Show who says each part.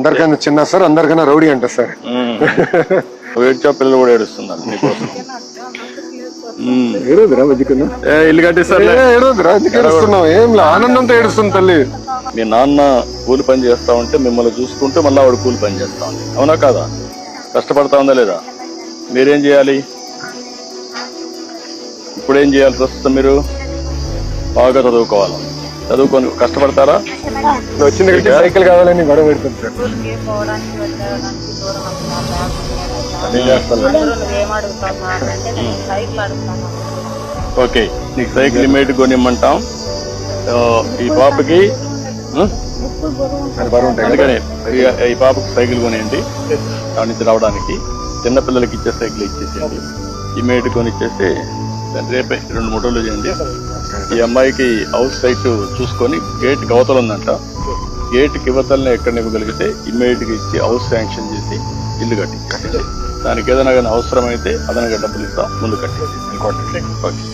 Speaker 1: అందరికన్నా చిన్న సార్ అందరికన్నా రౌడీ అంట సార్.
Speaker 2: ఏడ్చా పిల్లలు కూడా ఏడుస్తున్నారు.
Speaker 1: ఏడోదిరా మధ్యకున్నా
Speaker 2: ఇల్లు కట్టిస్తారులే
Speaker 1: ఏడోదిరా ఎందుకు ఏడుస్తున్నావు? ఏం లే ఆనందంతో ఏడుస్తుంది తల్లి.
Speaker 2: మీ నాన్న కూలి పని చేస్తా ఉంటే మిమ్మల్ని చూసుకుంటూ మళ్ళీ వాడు కూలి పని చేస్తా ఉంది. అవునా కాదా? కష్టపడతా ఉందా లేదా? మీరేం చేయాలి? ఇప్పుడు ఏం చేయాలి ప్రస్తుతం మీరు? బాగా చదువుకోవాలి? చదువుకొని కష్టపడతారా?
Speaker 1: వచ్చిన సైకిల్ కావాలని గొడవ పెడుతుంది సార్.
Speaker 2: అదే చేస్తాను. ఓకే నీకు సైకిల్ ఇమేట్ కొనిమ్మంటాం. ఈ పాపకి అందుకని ఈ- పాపకి సైకిల్ కొనియండి. అక్కడి నుంచి రావడానికి చిన్న పిల్లలకి ఇచ్చే సైకిల్ ఇచ్చేసేయండి. ఇమేట్ కొని ఇచ్చేసి దాన్ని రేపే రెండు మూడు రోజులు చేయండి. ఈ అమ్మాయికి హౌస్ సైట్ చూసుకొని గేట్ అవతల ఉందంట గేట్కి ఇవతలనే ఎక్కడ ఇవ్వగలిగితే ఇమీడియట్గా ఇచ్చి హౌస్ శాంక్షన్ చేసి ఇల్లు కట్టించేసి దానికి ఏదైనా కానీ అవసరం అయితే అదనంగా డబ్బులు ఇస్తాం ముందు కట్టేసి ఓకే